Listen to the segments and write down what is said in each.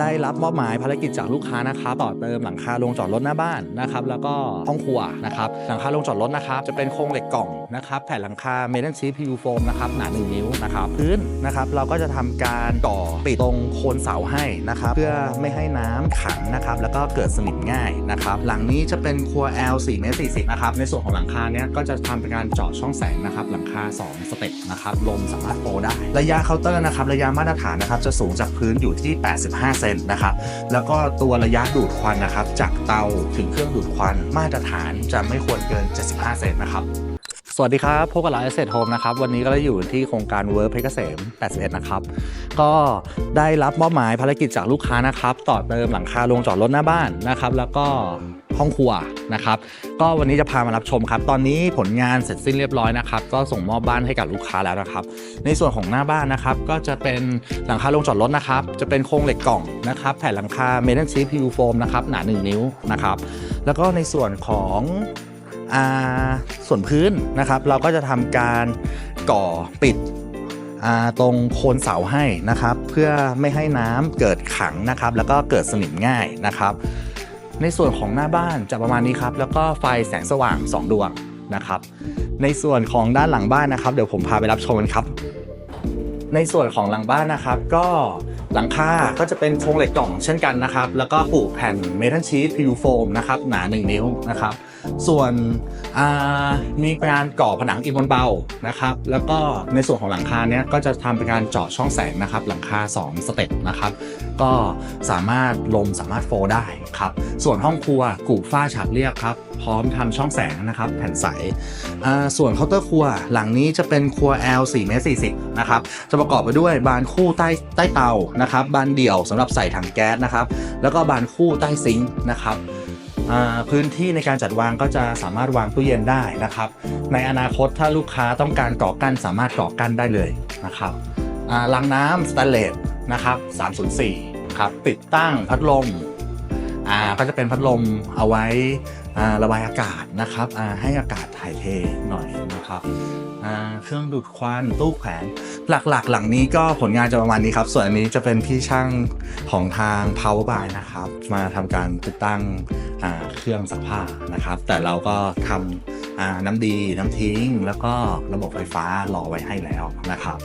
ได้รับมอบหมายภารกิจจากลูกค้านะครับต่อเติมหลังคาโรงจอดรถหน้าบ้านนะครับแล้วก็ห้องครัวนะครับหลังคาโรงจอดรถนะครับจะเป็นโครงเหล็กกล่องนะครับแผ่นหลังคาเมทัลชีทพียูโฟมนะครับหนา 1 นิ้วนะครับพื้นนะครับเราก็จะทำการก่อปิดตรงโคนเสาให้นะครับเพื่อไม่ให้น้ำขังนะครับแล้วก็เกิดสนิมง่ายนะครับหลังนี้จะเป็นครัว L 4เมตร40นะครับในส่วนของหลังคาเนี้ยก็จะทำเป็นการเจาะช่องแสงนะครับหลังคา 2 สเต็ปนะครับลมสามารถโฟได้ ระยะเคาน์เตอร์นะครับระยะมาตรฐานนะครับจะสูงจากพื้นอยู่ที่ 85เซนนะครับแล้วก็ตัวระยะดูดควันนะครับ จากเตาถึงเครื่องดูดควันมาตรฐานจะไม่ควรเกิน 75 เซนนะครับสวัสดีครับพบกับเราเอเซทโฮมนะครับ วันนี้ก็ได้อยู่ที่โครงการเวิร์เพชรเกษม 81 นะครับ ก็ได้รับมอบหมายภารกิจจากลูกค้านะครับ ต่อเติมหลังคาโรงจอดรถหน้าบ้านนะครับ แล้วก็ ห้องครัวนะครับก็วันนี้จะพามารับชมครับ ตอนนี้ผลงานเสร็จสิ้นเรียบร้อยนะครับก็ส่งมอบบ้านให้กับลูกค้าแล้วนะครับ ในส่วนของหน้าบ้านนะครับก็จะเป็นหลังคาโรงจอดรถนะครับ จะเป็นโครงเหล็กกล่องนะครับแผ่นหลังคาเมทัลชีพียูโฟมนะครับหนา 1 นิ้วนะครับแล้วก็ในส่วนของอาส่วนพื้นนะครับ เราก็จะทำการก่อปิดอาตรงโคนเสาให้นะครับ เพื่อไม่ให้น้ำเกิดขังนะครับ แล้วก็เกิดสนิมง่ายนะครับ ในส่วนของหน้าบ้านจะประมาณนี้ครับ แล้วก็ไฟแสงสว่าง 2 ดวงนะครับ ในส่วนของด้านหลังบ้านนะครับ เดี๋ยวผมพาไปรับชมกันครับ ในส่วนของหลังบ้านนะครับ ก็หลังคาก็จะเป็นโครงเหล็กกล่องเช่นกันนะครับ แล้วก็ปลูกแผ่นเมทัลชีทพิวโฟมนะครับหนา 1 นิ้วนะครับ ส่วนมีการก่อผนังอิฐบนเบานะครับ แล้วก็ในส่วนของหลังคาเนี้ยก็จะทำเป็นการเจาะช่องแสงนะครับ หลังคา 2 สเต็ปนะครับ ก็สามารถลมสามารถโฟลได้ครับ ส่วนห้องครัวกูฝ้าฉาบเรียบครับ พร้อมทำช่องแสงนะครับ แผ่นใส ส่วนเคาน์เตอร์ครัวหลังนี้จะเป็นครัว L 4เมตร40นะครับ จะประกอบไปด้วยบานคู่ใต้ใต้เตานะครับ บานเดี่ยวสำหรับใส่ถังแก๊สนะครับ แล้วก็บานคู่ใต้ซิงค์นะครับพื้นที่ในการจัดวางก็จะสามารถวางตู้เย็นได้นะครับ ในอนาคตถ้าลูกค้าต้องการก่อกั้นสามารถก่อกั้นได้เลยนะครับอ่าลังน้ำสแตนเลสนะครับ304ครับติดตั้งพัดลม อ่าก็จะเป็นพัดลมเอาไว้อ่าระบายอากาศนะครับอ่าให้อากาศถ่ายเทหน่อยนะครับอ่าเครื่องดูดควันตู้แขวนหลักๆหลังนี้ก็ผลงานจะประมาณนี้ครับ ส่วนอันนี้จะเป็นพี่ช่างของทาง Power by นะครับ มาทำการติดตั้งอ่าเครื่องซักผ้านะครับ แต่เราก็ทำน้ำดีน้ำทิ้ง แล้วก็ระบบไฟฟ้ารอไว้ให้แล้วนะครับ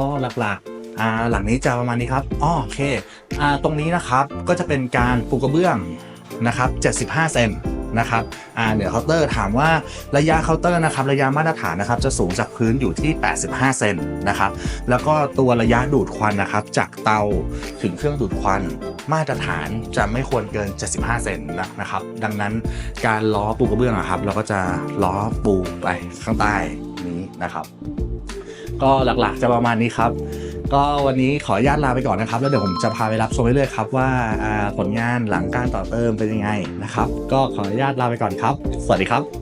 ก็หลักๆ อ่าหลังนี้จะประมาณนี้ครับอ้อโอเคอ่าตรงนี้นะครับก็จะเป็นการปูกระเบื้องนะครับ 75 เซนนะครับอ่าเดี๋ยวเคาน์เตอร์ถามว่าระยะเคาน์เตอร์นะครับระยะมาตรฐานนะครับจะสูงจากพื้นอยู่ที่ 85 เซนนะครับแล้วก็ตัวระยะดูดควันนะครับจากเตาถึงเครื่องดูดควันมาตรฐานจะไม่ควรเกิน 75 เซนนะครับดังนั้นการล้อปูกระเบื้องอะครับ เราก็จะล้อปูไปข้างใต้นี้นะครับ ก็หลักๆจะประมาณนี้ครับ ก็วันนี้ขออนุญาตลาไปก่อนนะครับ แล้วเดี๋ยวผมจะพาไปรับชมเรื่อยๆครับว่าอ่าผลงานหลังการต่อเติมเป็นยังไงนะครับ ก็ขออนุญาตลาไปก่อนครับ สวัสดีครับ